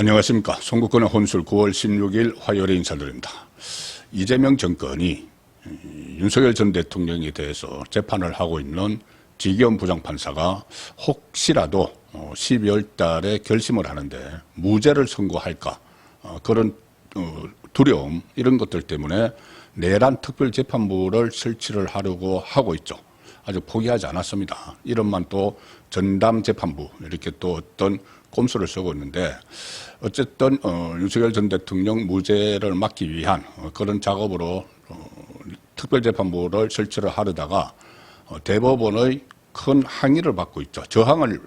안녕하십니까. 송국권의 혼술 9월 16일 화요일에 인사드립니다. 이재명 정권이 윤석열 전 대통령에 대해서 재판을 하고 있는 지기현 부장판사가 혹시라도 12월 달에 결심을 하는데 무죄를 선고할까 어, 그런 어, 두려움 이런 것들 때문에 내란 특별재판부를 설치를 하려고 하고 있죠. 아직 포기하지 않았습니다. 이름만 또 전담 재판부 이렇게 또 어떤 꼼수를 쓰고 있는데 어쨌든 어, 윤석열 전 대통령 무죄를 막기 위한 어, 그런 작업으로 어, 특별재판부를 설치를 하려다가 어, 대법원의 큰 항의를 받고 있죠. 저항을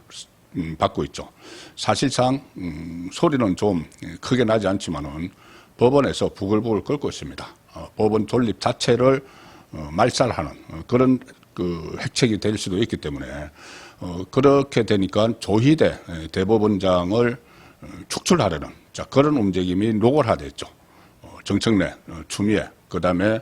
음, 받고 있죠. 사실상 음, 소리는 좀 크게 나지 않지만은 법원에서 부글부글 끓고 있습니다. 어, 법원 존립 자체를 어, 말살하는 어, 그런 그 획책이 될 수도 있기 때문에 어, 그렇게 되니까 조희대 에, 대법원장을 어, 축출하려는 자 그런 움직임이 노골화됐죠. 어, 정청래, 어, 추미애, 그 다음에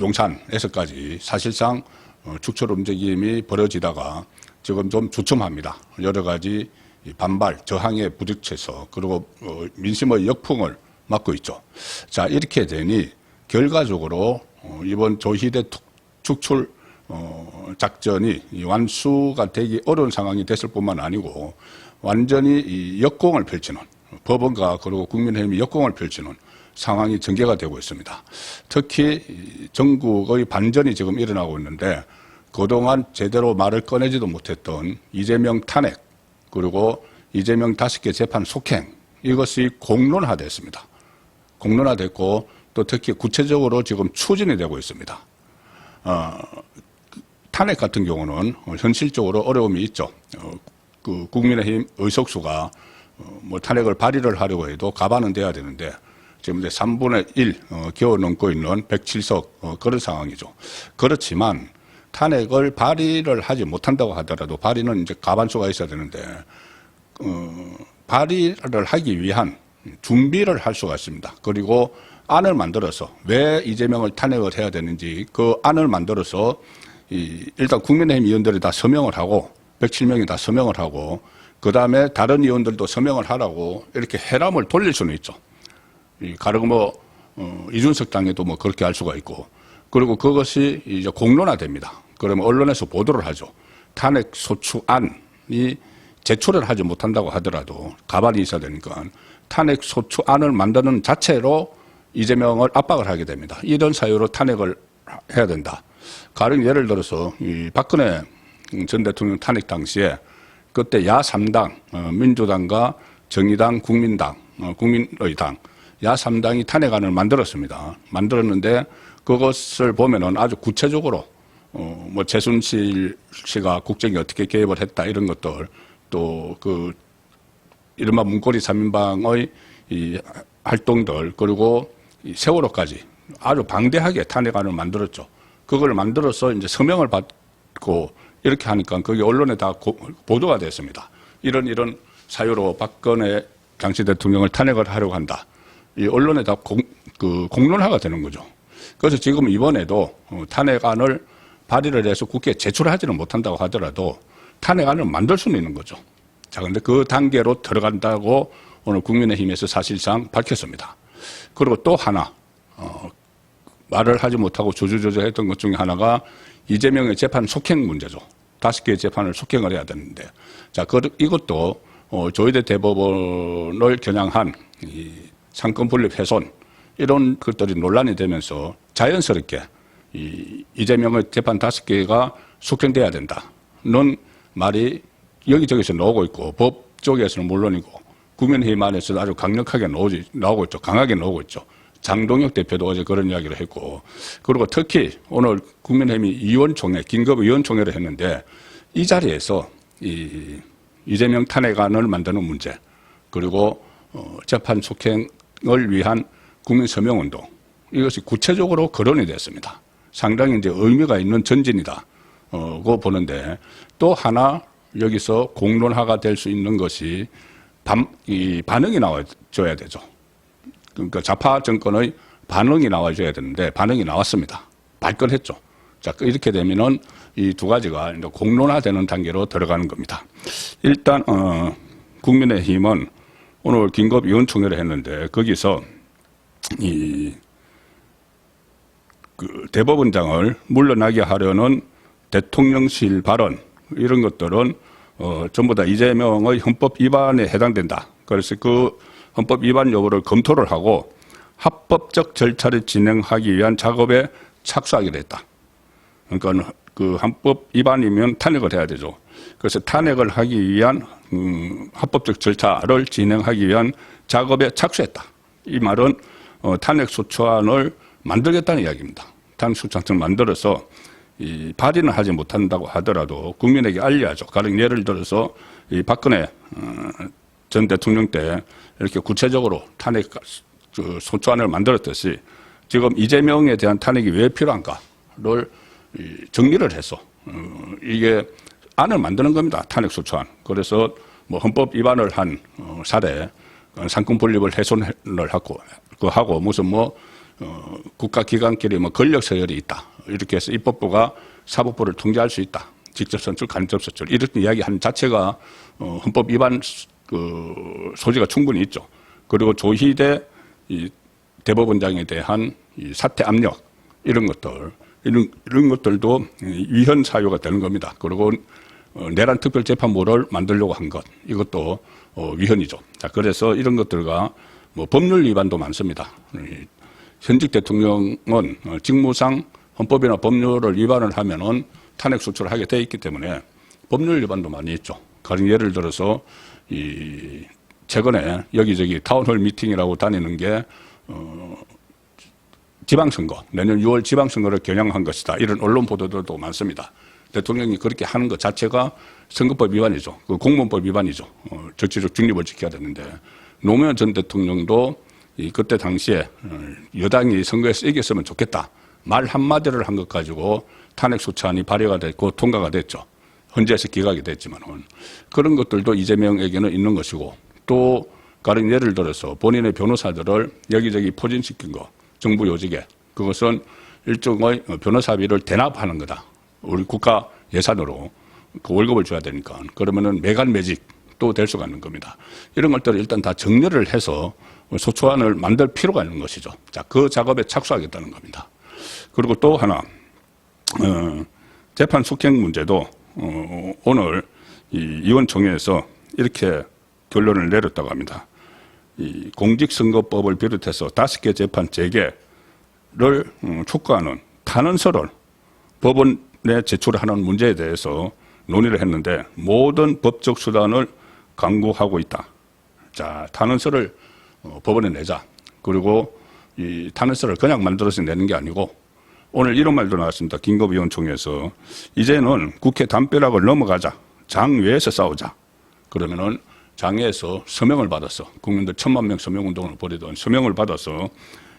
용산에서까지 사실상 어, 축출 움직임이 벌어지다가 지금 좀 주춤합니다. 여러 가지 이 반발, 저항에 부딪혀서 그리고 어, 민심의 역풍을 맞고 있죠. 자 이렇게 되니 결과적으로 어, 이번 조희대 툭- 축출 어, 작전이 이 완수가 되기 어려운 상황이 됐을 뿐만 아니고 완전히 이 역공을 펼치는 법원과 그리고 국민의힘이 역공을 펼치는 상황이 전개가 되고 있습니다. 특히 이 전국의 반전이 지금 일어나고 있는데 그동안 제대로 말을 꺼내지도 못했던 이재명 탄핵 그리고 이재명 다섯 개 재판 속행 이것이 공론화됐습니다. 공론화됐고 또 특히 구체적으로 지금 추진이 되고 있습니다. 어, 탄핵 같은 경우는 어, 현실적으로 어려움이 있죠. 어, 그 국민의힘 의석수가 어, 뭐 탄핵을 발의를 하려고 해도 가반은 돼야 되는데 지금 이제 3분의 1 어, 겨우 넘고 있는 107석 어, 그런 상황이죠. 그렇지만 탄핵을 발의를 하지 못한다고 하더라도 발의는 이제 가반수가 있어야 되는데 어, 발의를 하기 위한 준비를 할 수가 있습니다. 그리고 안을 만들어서 왜 이재명을 탄핵을 해야 되는지 그 안을 만들어서 이 일단 국민의힘 의원들이 다 서명을 하고 107명이 다 서명을 하고 그 다음에 다른 의원들도 서명을 하라고 이렇게 해람을 돌릴 수는 있죠. 이 가르고 뭐 어, 이준석 당에도 뭐 그렇게 할 수가 있고 그리고 그것이 이제 공론화됩니다. 그러면 언론에서 보도를 하죠. 탄핵 소추안이 제출을 하지 못한다고 하더라도 가반이 있어야 되니까 탄핵 소추안을 만드는 자체로 이재명을 압박을 하게 됩니다. 이런 사유로 탄핵을 해야 된다. 가령 예를 들어서 이 박근혜 전 대통령 탄핵 당시에 그때 야 3당 어, 민주당과 정의당, 국민당, 어, 국민의당 야 3당이 탄핵안을 만들었습니다. 만들었는데 그것을 보면은 아주 구체적으로 어, 뭐 최순실 씨가 국정에 어떻게 개입을 했다 이런 것들 또 그 이른바 문고리 3인방의 이 활동들 그리고 이 세월호까지 아주 방대하게 탄핵안을 만들었죠. 그걸 만들어서 이제 서명을 받고 이렇게 하니까 그게 언론에 다 고- 보도가 됐습니다. 이런 이런 사유로 박근혜 당시 대통령을 탄핵을 하려고 한다. 이 언론에 다 공, 그 공론화가 되는 거죠. 그래서 지금 이번에도 어, 탄핵안을 발의를 해서 국회에 제출하지는 못한다고 하더라도 탄핵안을 만들 수는 있는 거죠. 자, 근데 그 단계로 들어간다고 오늘 국민의힘에서 사실상 밝혔습니다. 그리고 또 하나, 어, 말을 하지 못하고 조조조조했던 것 중에 하나가 이재명의 재판 속행 문제죠. 다섯 개의 재판을 속행을 해야 되는데, 자, 그, 이것도 어, 조희대 대법원을 겨냥한 이 상권 분립 훼손 이런 것들이 논란이 되면서 자연스럽게 이 이재명의 재판 다섯 개가 속행돼야 된다는 말이 여기저기서 나오고 있고 법 쪽에서는 물론이고 국민의힘 안에서도 아주 강력하게 나오지, 나오고 있죠. 강하게 나오고 있죠. 장동혁 대표도 어제 그런 이야기를 했고 그리고 특히 오늘 국민의힘이 의원총회 긴급 의원총회를 했는데 이 자리에서 이 이재명 탄핵안을 만드는 문제 그리고 어, 재판 속행을 위한 국민 서명 운동 이것이 구체적으로 거론이 됐습니다. 상당히 이제 의미가 있는 전진이다. 어, 고 보는데 또 하나 여기서 공론화가 될 수 있는 것이 반응이 나와줘야 되죠. 그러니까 좌파 정권의 반응이 나와줘야 되는데 반응이 나왔습니다. 발끈했죠. 자, 그 이렇게 되면은 이 두 가지가 이제 공론화되는 단계로 들어가는 겁니다. 일단, 어, 국민의힘은 오늘 긴급위원총회를 했는데 거기서 이 그 대법원장을 물러나게 하려는 대통령실 발언 이런 것들은 어, 전부 다 이재명의 헌법 위반에 해당된다. 그래서 그 헌법 위반 여부를 검토를 하고 합법적 절차를 진행하기 위한 작업에 착수하기로 했다. 그러니까 그 헌법 위반이면 탄핵을 해야 되죠. 그래서 탄핵을 하기 위한 음, 합법적 절차를 진행하기 위한 작업에 착수했다. 이 말은 어, 탄핵 소추안을 만들겠다는 이야기입니다. 탄핵 소추안을 만들어서 이 발의는 하지 못한다고 하더라도 국민에게 알려야죠. 가령 예를 들어서 이 박근혜 어, 전 대통령 때 이렇게 구체적으로 탄핵 그 소추안을 만들었듯이 지금 이재명에 대한 탄핵이 왜 필요한가를 이 정리를 해서 어, 이게 안을 만드는 겁니다. 탄핵 소추안. 그래서 뭐 헌법 위반을 한 어, 사례 어, 상권 분립을 훼손을 하고 그 하고 무슨 뭐 어, 국가 기관끼리 뭐 권력 서열이 있다. 이렇게 해서 입법부가 사법부를 통제할 수 있다. 직접 선출, 간접 선출 이런 이야기하는 자체가 어, 헌법 위반 그 소지가 충분히 있죠. 그리고 조희대 이 대법원장에 대한 이 사퇴 압력 이런 것들 이런 이런 것들도 위헌 사유가 되는 겁니다. 그리고 어, 내란 특별 재판부를 만들려고 한 것 이것도 어, 위헌이죠. 자 그래서 이런 것들과 뭐 법률 위반도 많습니다. 이 현직 대통령은 어, 직무상 헌법이나 법률을 위반을 하면은 탄핵 소추를 하게 돼 있기 때문에 법률 위반도 많이 있죠. 가령 예를 들어서 이 최근에 여기저기 타운홀 미팅이라고 다니는 게 어, 지방선거 내년 6월 지방선거를 겨냥한 것이다 이런 언론 보도들도 많습니다. 대통령이 그렇게 하는 것 자체가 선거법 위반이죠. 그 공무원법 위반이죠. 어, 정치적 중립을 지켜야 되는데 노무현 전 대통령도 이 그때 당시에 어, 여당이 선거에서 이겼으면 좋겠다 말 한마디를 한 것 가지고 탄핵 소추안이 발의가 됐고 통과가 됐죠. 헌재에서 기각이 됐지만은 그런 것들도 이재명에게는 있는 것이고 또 가령 예를 들어서 본인의 변호사들을 여기저기 포진시킨 거 정부 요직에 그것은 일종의 변호사비를 대납하는 거다. 우리 국가 예산으로 그 월급을 줘야 되니까 그러면은 매간 매직 또 될 수가 있는 겁니다. 이런 것들을 일단 다 정리를 해서 소추안을 만들 필요가 있는 것이죠. 자, 그 작업에 착수하겠다는 겁니다. 그리고 또 하나 어, 재판 숙행 문제도 어, 오늘 이 의원총회에서 이렇게 결론을 내렸다고 합니다. 이 공직선거법을 비롯해서 다섯 개 재판 재개를 음, 촉구하는 탄원서를 법원에 제출하는 문제에 대해서 논의를 했는데 모든 법적 수단을 강구하고 있다. 자, 탄원서를 어, 법원에 내자. 그리고 이 탄원서를 그냥 만들어서 내는 게 아니고 오늘 이런 말도 나왔습니다. 긴급위원총회에서 이제는 국회 담벼락을 넘어가자. 장외에서 싸우자. 그러면은 장외에서 서명을 받아서 국민들 천만 명 서명 운동을 벌이던 서명을 받아서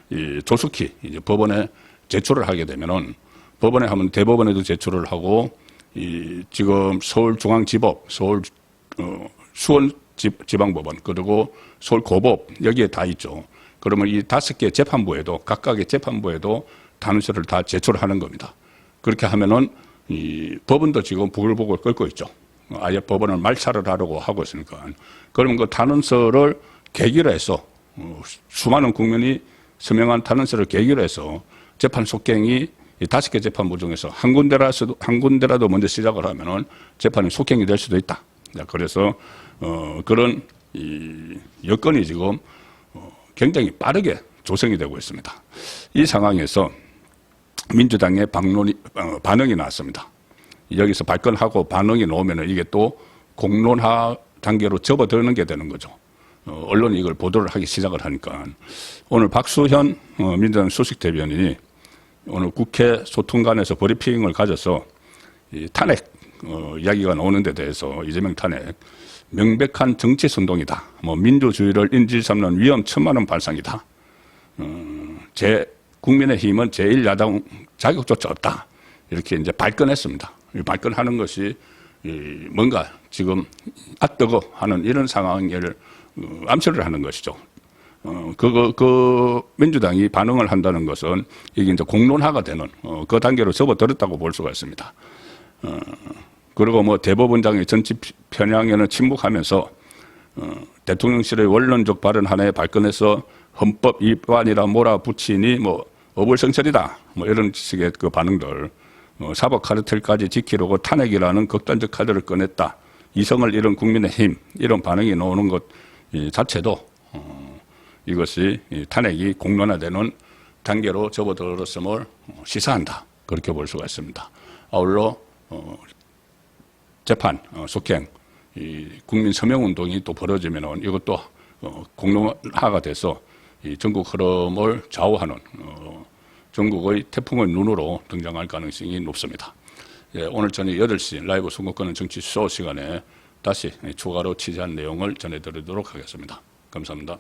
이 조속히 이제 법원에 제출을 하게 되면은 법원에 하면 대법원에도 제출을 하고 이 지금 서울중앙지법, 서울 어, 수원 지, 지방법원 그리고 서울 고법 여기에 다 있죠. 그러면 이 다섯 개 재판부에도 각각의 재판부에도 단서를 다 제출하는 겁니다. 그렇게 하면은 이 법원도 지금 부글부글 끓고 있죠. 아예 법원을 말차를 하려고 하고 있으니까. 그러면 그 탄원서를 계기로 해서 어, 수많은 국민이 서명한 탄원서를 계기로 해서 재판 속행이 이 다섯 개 재판부 중에서 한 군데라도 한 군데라도 먼저 시작을 하면은 재판이 속행이 될 수도 있다. 자, 그래서 어 그런 이 여건이 지금 어 굉장히 빠르게 조성이 되고 있습니다. 이 상황에서 민주당의 반론이, 어, 반응이 나왔습니다. 여기서 발끈하고 반응이 나오면 이게 또 공론화 단계로 접어드는 게 되는 거죠. 어, 언론이 이걸 보도를 하기 시작을 하니까 오늘 박수현 어, 민주당 수석 대변인이 오늘 국회 소통관에서 브리핑을 가져서 이 탄핵 어, 이야기가 나오는 데 대해서 이재명 탄핵 명백한 정치 선동이다. 뭐 민주주의를 인질 삼는 위험 천만한 발상이다. 어, 제 국민의힘은 제1야당 자격조차 없다. 이렇게 이제 발끈했습니다. 발끈하는 것이 뭔가 지금 아뜨거 하는 이런 상황을 어, 암시를 하는 것이죠. 어, 그거, 그, 민주당이 반응을 한다는 것은 이게 이제 공론화가 되는, 어, 그 단계로 접어들었다고 볼 수가 있습니다. 어, 그리고 뭐 대법원장의 정치 편향에는 침묵하면서, 어, 대통령실의 원론적 발언 하나에 발끈해서 헌법 위반이라 몰아붙이니 뭐 어불성설이다. 뭐 이런 식의 그 반응들. 어, 사법 카르텔까지 지키려고 탄핵이라는 극단적 카드를 꺼냈다. 이성을 잃은 국민의 힘. 이런 반응이 나오는 것이 자체도 어, 이것이 이 탄핵이 공론화되는 단계로 접어들었음을 어, 시사한다. 그렇게 볼 수가 있습니다. 아울러 어, 재판, 어, 속행, 이 국민 서명 운동이 또 벌어지면은 이것도 어, 공론화가 돼서 이 전국 흐름을 좌우하는 어, 전국의 태풍의 눈으로 등장할 가능성이 높습니다. 예, 오늘 저녁 8시 라이브 선거권은 정치 쇼 시간에 다시 추가로 취재한 내용을 전해드리도록 하겠습니다. 감사합니다.